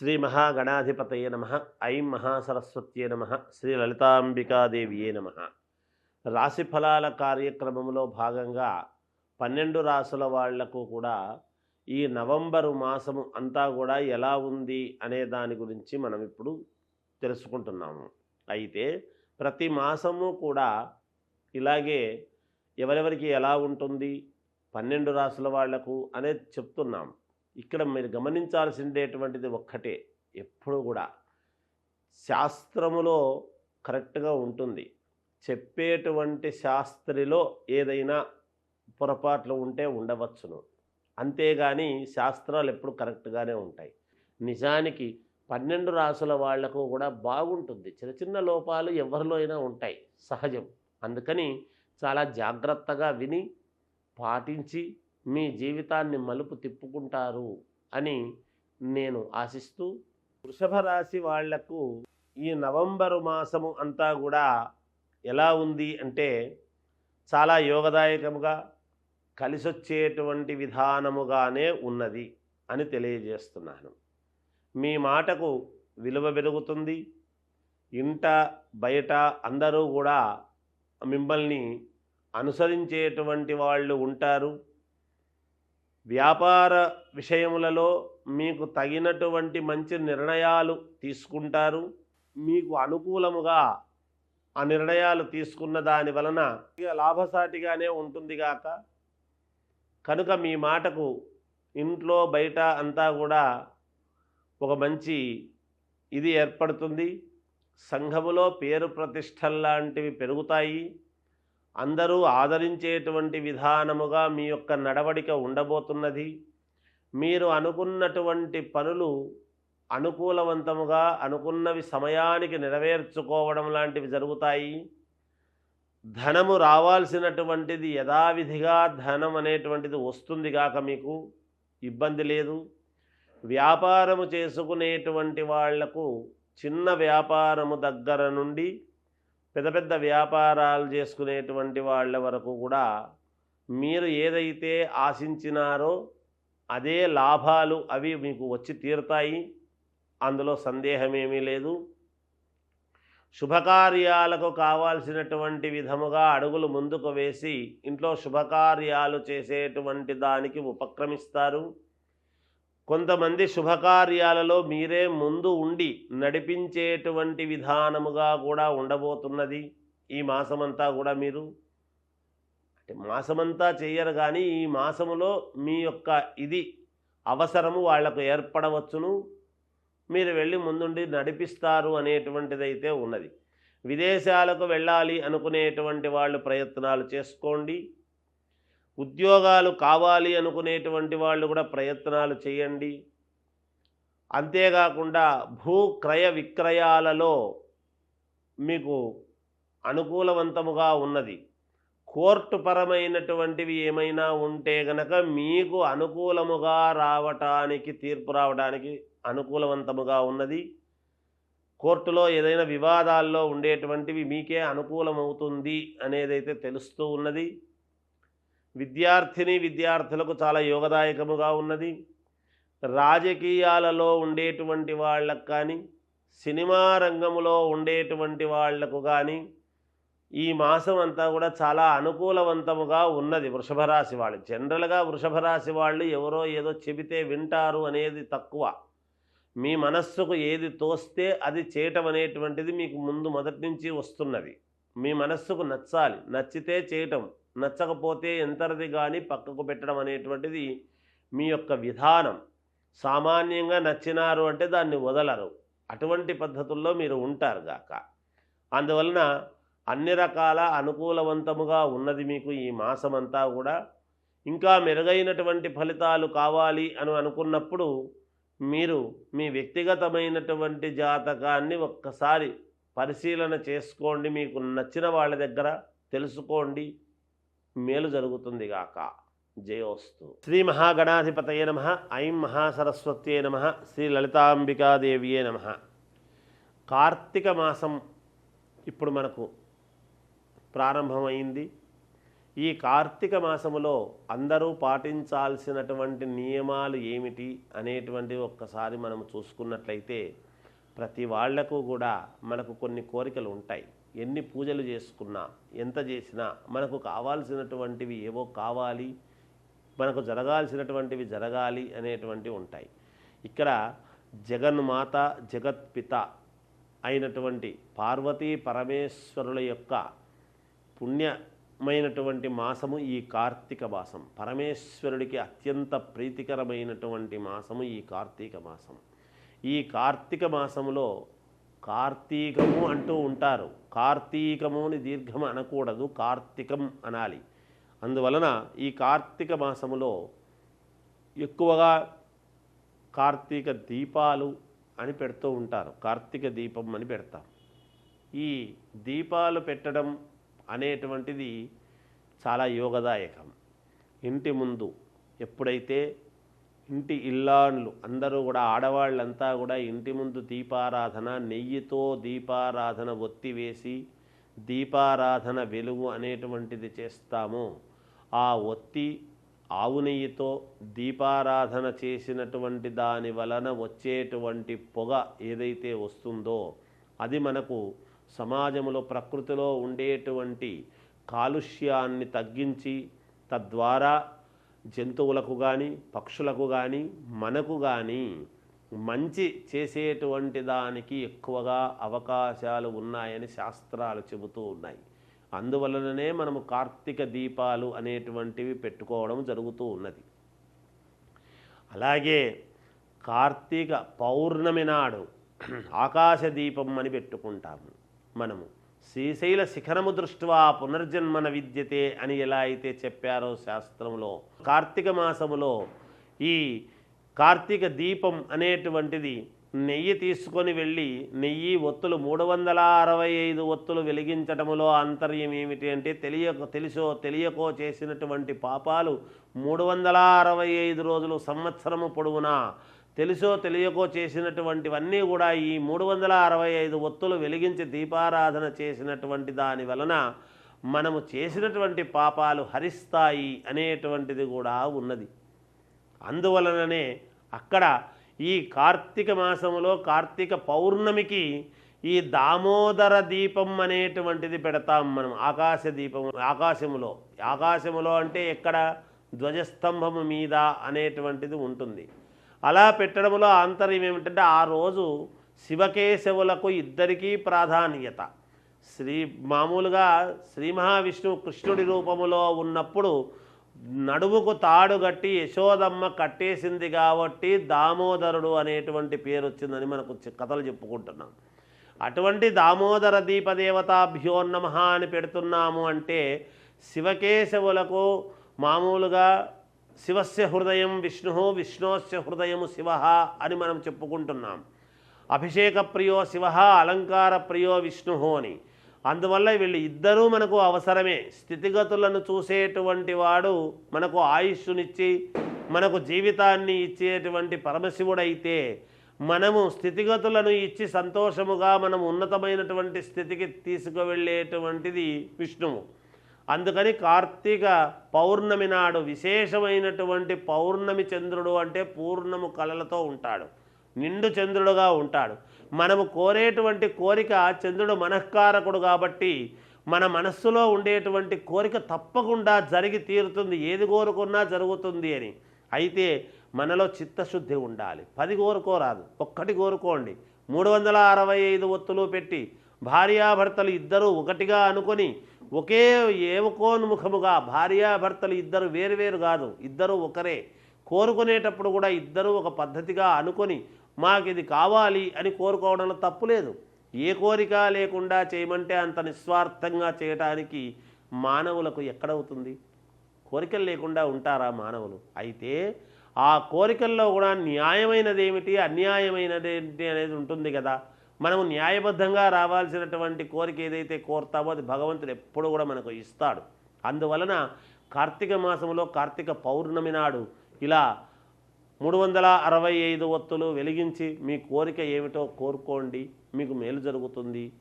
శ్రీ మహాగణాధిపతయ నమ ఐం మహాసరస్వత్యే నమ శ్రీ లలితాంబికాదేవియే నమ. రాశి ఫలాల కార్యక్రమంలో భాగంగా పన్నెండు రాసుల వాళ్ళకు కూడా ఈ నవంబరు మాసము అంతా కూడా ఎలా ఉంది అనే దాని గురించి మనం ఇప్పుడు తెలుసుకుంటున్నాము. అయితే ప్రతి మాసము కూడా ఇలాగే ఎవరెవరికి ఎలా ఉంటుంది పన్నెండు రాసుల వాళ్ళకు అనేది చెప్తున్నాం. ఇక్కడ మీరు గమనించాల్సిందేటువంటిది ఒక్కటే ఎప్పుడు కూడా. శాస్త్రములో కరెక్ట్గా ఉంటుంది. చెప్పేటువంటి శాస్త్రిలో ఏదైనా పొరపాట్లు ఉంటే ఉండవచ్చును. అంతేగాని శాస్త్రాలు ఎప్పుడు కరెక్ట్గానే ఉంటాయి. నిజానికి పన్నెండు రాసుల వాళ్ళకు కూడా బాగుంటుంది. చిన్న చిన్న లోపాలు ఎవరిలో అయినా ఉంటాయి. సహజం. అందుకని చాలా జాగ్రత్తగా విని పాటించి మీ జీవితాన్ని మలుపు తిప్పుకుంటారు అని నేను ఆశిస్తూ వృషభ రాశి వాళ్ళకు ఈ నవంబరు మాసము అంతా కూడా ఎలా ఉంది అంటే చాలా యోగదాయకముగా కలిసొచ్చేటువంటి విధానముగానే ఉన్నది అని తెలియజేస్తున్నాను. మీ మాటకు విలువ పెరుగుతుంది ఇంట బయట అందరూ కూడా మిమ్మల్ని అనుసరించేటువంటి వాళ్ళు ఉంటారు. వ్యాపార విషయములలో మీకు తగినటువంటి మంచి నిర్ణయాలు తీసుకుంటారు. మీకు అనుకూలముగా ఆ నిర్ణయాలు తీసుకున్న దాని వలన లాభసాటిగానే ఉంటుంది గాక. కనుక మీ మాటకు ఇంట్లో బయట అంతా కూడా ఒక మంచి ఇది ఏర్పడుతుంది. సంఘములో పేరు ప్రతిష్టల్లాంటివి పెరుగుతాయి. అందరూ ఆదరించేటువంటి విధానముగా మీ యొక్క నడవడిక ఉండబోతున్నది. మీరు అనుకున్నటువంటి పనులు అనుకూలవంతముగా అనుకున్నవి సమయానికి నెరవేర్చుకోవడం లాంటివి జరుగుతాయి. ధనము రావాల్సినటువంటిది యథావిధిగా ధనం అనేటువంటిది వస్తుంది కాక మీకు ఇబ్బంది లేదు. వ్యాపారము చేసుకునేటువంటి వాళ్ళకు చిన్న వ్యాపారము దగ్గర నుండి పెద్ద పెద్ద వ్యాపారాలు చేసుకునేటువంటి వాళ్ళ వరకు కూడా మీరు ఏదైతే ఆశించినారో అదే లాభాలు అవి మీకు వచ్చి తీరుతాయి. అందులో సందేహమేమీ లేదు. శుభకార్యాలకు కావాల్సినటువంటి విధముగా అడుగులు ముందుకు వేసి ఇంట్లో శుభకార్యాలు చేసేటువంటి దానికి ఉపక్రమిస్తారు. కొంతమంది శుభకార్యాలలో మీరే ముందు ఉండి నడిపించేటువంటి విధానముగా కూడా ఉండబోతున్నది ఈ మాసమంతా కూడా మీరు. అంటే మాసమంతా చేయరు కానీ ఈ మాసములో మీ యొక్క ఇది అవసరము వాళ్ళకు ఏర్పడవచ్చును. మీరు వెళ్ళి ముందుండి నడిపిస్తారు అనేటువంటిదైతే ఉన్నది. విదేశాలకు వెళ్ళాలి అనుకునేటువంటి వాళ్ళు ప్రయత్నాలు చేసుకోండి. ఉద్యోగాలు కావాలి అనుకునేటువంటి వాళ్ళు కూడా ప్రయత్నాలు చేయండి. అంతేకాకుండా భూ క్రయ విక్రయాలలో మీకు అనుకూలవంతముగా ఉన్నది. కోర్టు పరమైనటువంటివి ఏమైనా ఉంటే గనక మీకు అనుకూలముగా రావటానికి తీర్పు రావడానికి అనుకూలవంతముగా ఉన్నది. కోర్టులో ఏదైనా వివాదాల్లో ఉండేటువంటివి మీకే అనుకూలమవుతుంది అనేదైతే తెలుస్తూ ఉన్నది. విద్యార్థిని విద్యార్థులకు చాలా యోగదాయకముగా ఉన్నది. రాజకీయాలలో ఉండేటువంటి వాళ్ళకు కానీ సినిమా రంగంలో ఉండేటువంటి వాళ్ళకు కానీ ఈ మాసం అంతా కూడా చాలా అనుకూలవంతముగా ఉన్నది వృషభ రాశి వాళ్ళు. జనరల్గా వృషభ రాశి వాళ్ళు ఎవరో ఏదో చెబితే వింటారు అనేది తక్కువ. మీ మనస్సుకు ఏది తోస్తే అది చేయటం అనేటువంటిది మీకు ముందు మొదటి నుంచి వస్తున్నది. మీ మనస్సుకు నచ్చాలి. నచ్చితే చేయటం. నచ్చకపోతే ఎంతరది కానీ పక్కకు పెట్టడం అనేటువంటిది మీ యొక్క విధానం. సామాన్యంగా నచ్చినారు అంటే దాన్ని వదలరు. అటువంటి పద్ధతుల్లో మీరు ఉంటారు గాక. అందువలన అన్ని రకాల అనుకూలవంతముగా ఉన్నది మీకు ఈ మాసమంతా కూడా. ఇంకా మెరుగైనటువంటి ఫలితాలు కావాలి అని అనుకున్నప్పుడు మీరు మీ వ్యక్తిగతమైనటువంటి జాతకాన్ని ఒక్కసారి పరిశీలన చేసుకోండి. మీకు నచ్చిన వాళ్ళ దగ్గర తెలుసుకోండి. మేలు జరుగుతుంది గాక జయోస్తు. శ్రీ మహాగణాధిపతయే నమ. ఐం మహాసరస్వత్యే నమ. శ్రీ లలితాంబికాదేవియే నమ. కార్తీక మాసం ఇప్పుడు మనకు ప్రారంభమైంది. ఈ కార్తీక మాసములో అందరూ పాటించాల్సినటువంటి నియమాలు ఏమిటి అనేటువంటి ఒక్కసారి మనం చూసుకున్నట్లయితే ప్రతి వాళ్ళకు కూడా మనకు కొన్ని కోరికలు ఉంటాయి. ఎన్ని పూజలు చేసుకున్నా ఎంత చేసినా మనకు కావాల్సినటువంటివి ఏవో కావాలి మనకు జరగాల్సినటువంటివి జరగాలి అనేటువంటివి ఉంటాయి. ఇక్కడ జగన్మాత జగత్పిత అయినటువంటి పార్వతీ పరమేశ్వరుల యొక్క పుణ్యమైనటువంటి మాసము ఈ కార్తీక మాసం. పరమేశ్వరుడికి అత్యంత ప్రీతికరమైనటువంటి మాసము ఈ కార్తీక మాసం. ఈ కార్తీక మాసములో కార్తీకము అంటూ ఉంటారు. కార్తీకము అని దీర్ఘం అనకూడదు కార్తీకం అనాలి. అందువలన ఈ కార్తీక మాసములో ఎక్కువగా కార్తీక దీపాలు అని పెడుతూ ఉంటారు. కార్తీక దీపం అని పెడతారు. ఈ దీపాలు పెట్టడం అనేటువంటిది చాలా యోగదాయకం. ఇంటి ముందు ఎప్పుడైతే ఇంటి ఇల్లాండ్లు అందరూ కూడా ఆడవాళ్ళంతా కూడా ఇంటి ముందు దీపారాధన నెయ్యితో దీపారాధన ఒత్తి వేసి దీపారాధన వెలుగు అనేటువంటిది చేస్తాము. ఆ ఒత్తి ఆవు నెయ్యితో దీపారాధన చేసినటువంటి దాని వలన వచ్చేటువంటి పొగ ఏదైతే వస్తుందో అది మనకు సమాజంలో ప్రకృతిలో ఉండేటువంటి కాలుష్యాన్ని తగ్గించి తద్వారా జంతువులకు కానీ పక్షులకు కానీ మనకు కానీ మంచి చేసేటువంటి దానికి ఎక్కువగా అవకాశాలు ఉన్నాయని శాస్త్రాలు చెబుతూ ఉన్నాయి. అందువలననే మనము కార్తీక దీపాలు అనేటువంటివి పెట్టుకోవడం జరుగుతూ ఉన్నది. అలాగే కార్తీక పౌర్ణమి నాడు ఆకాశ దీపం అని పెట్టుకుంటాము మనము. శ్రీశైల శిఖరము దృష్ట్యా పునర్జన్మన విద్యతే అని ఎలా అయితే చెప్పారో శాస్త్రంలో కార్తీక మాసములో ఈ కార్తీక దీపం అనేటువంటిది నెయ్యి తీసుకొని వెళ్ళి నెయ్యి ఒత్తులు మూడు వందల అరవై ఐదు ఒత్తులు వెలిగించటములో ఆంతర్యం ఏమిటి అంటే తెలియక తెలుసో తెలియకో చేసినటువంటి పాపాలు మూడు వందల అరవై ఐదు రోజులు సంవత్సరము పొడవునా తెలుసో తెలియకో చేసినటువంటివన్నీ కూడా ఈ మూడు వందల అరవై ఐదు ఒత్తులు వెలిగించి దీపారాధన చేసినటువంటి దాని వలన మనము చేసినటువంటి పాపాలు హరిస్తాయి అనేటువంటిది కూడా ఉన్నది. అందువలననే అక్కడ ఈ కార్తీక మాసంలో కార్తీక పౌర్ణమికి ఈ దామోదర దీపం అనేటువంటిది పెడతాం మనం ఆకాశ దీపం ఆకాశములో. ఆకాశములో అంటే ఎక్కడ? ధ్వజస్తంభము మీద అనేటువంటిది ఉంటుంది. అలా పెట్టడంలో ఆంతర్యం ఏమిటంటే ఆ రోజు శివకేశవులకు ఇద్దరికీ ప్రాధాన్యత. శ్రీ మామూలుగా శ్రీ మహావిష్ణువు కృష్ణుడి రూపములో ఉన్నప్పుడు నడుముకు తాడు కట్టి యశోదమ్మ కట్టేసింది కాబట్టి దామోదరుడు అనేటువంటి పేరు వచ్చిందని మనకు కథలు చెప్పుకుంటున్నాం. అటువంటి దామోదర దీపదేవతాభ్యో అని పెడుతున్నాము అంటే శివకేశవులకు మామూలుగా శివస్య హృదయం విష్ణు విష్ణోస్య హృదయము శివ అని మనం చెప్పుకుంటున్నాం. అభిషేక ప్రియో శివ అలంకార ప్రియో విష్ణు అని. అందువల్ల వీళ్ళు ఇద్దరూ మనకు అవసరమే. స్థితిగతులను చూసేటువంటి వాడు మనకు ఆయుష్నిచ్చి మనకు జీవితాన్ని ఇచ్చేటువంటి పరమశివుడైతే మనము స్థితిగతులను ఇచ్చి సంతోషముగా మనం ఉన్నతమైనటువంటి స్థితికి తీసుకువెళ్ళేటువంటిది విష్ణువు. అందుకని కార్తీక పౌర్ణమి నాడు విశేషమైనటువంటి పౌర్ణమి చంద్రుడు అంటే పూర్ణము కళలతో ఉంటాడు. నిండు చంద్రుడుగా ఉంటాడు. మనము కోరేటువంటి కోరిక చంద్రుడు మనఃకారకుడు కాబట్టి మన మనస్సులో ఉండేటువంటి కోరిక తప్పకుండా జరిగి తీరుతుంది. ఏది కోరుకున్నా జరుగుతుంది అని. అయితే మనలో చిత్తశుద్ధి ఉండాలి. పది కోరుకోరాదు. ఒక్కటి కోరుకోండి. మూడు వందల అరవై ఐదు ఒత్తులు పెట్టి భార్యాభర్తలు ఇద్దరూ ఒకటిగా అనుకొని ఒకే ఏవకోన్ముఖముగా భార్యాభర్తలు ఇద్దరు వేరువేరు కాదు ఇద్దరు ఒకరే. కోరుకునేటప్పుడు కూడా ఇద్దరూ ఒక పద్ధతిగా అనుకొని మాకు ఇది కావాలి అని కోరుకోవడంలో తప్పు లేదు. ఏ కోరిక లేకుండా చేయమంటే అంత నిస్వార్థంగా చేయటానికి మానవులకు ఎక్కడవుతుంది? కోరికలు లేకుండా ఉంటారా మానవులు? అయితే ఆ కోరికల్లో కూడా న్యాయమైనది ఏమిటి అన్యాయమైనది ఏంటి అనేది ఉంటుంది కదా. మనము న్యాయబద్ధంగా రావాల్సినటువంటి కోరిక ఏదైతే కోరుతామో అది భగవంతుడు ఎప్పుడు కూడా మనకు ఇస్తాడు. అందువలన కార్తీక మాసంలో కార్తీక పౌర్ణమి నాడు ఇలా మూడు వందల అరవై ఐదు ఒత్తులు వెలిగించి మీ కోరిక ఏమిటో కోరుకోండి. మీకు మేలు జరుగుతుంది.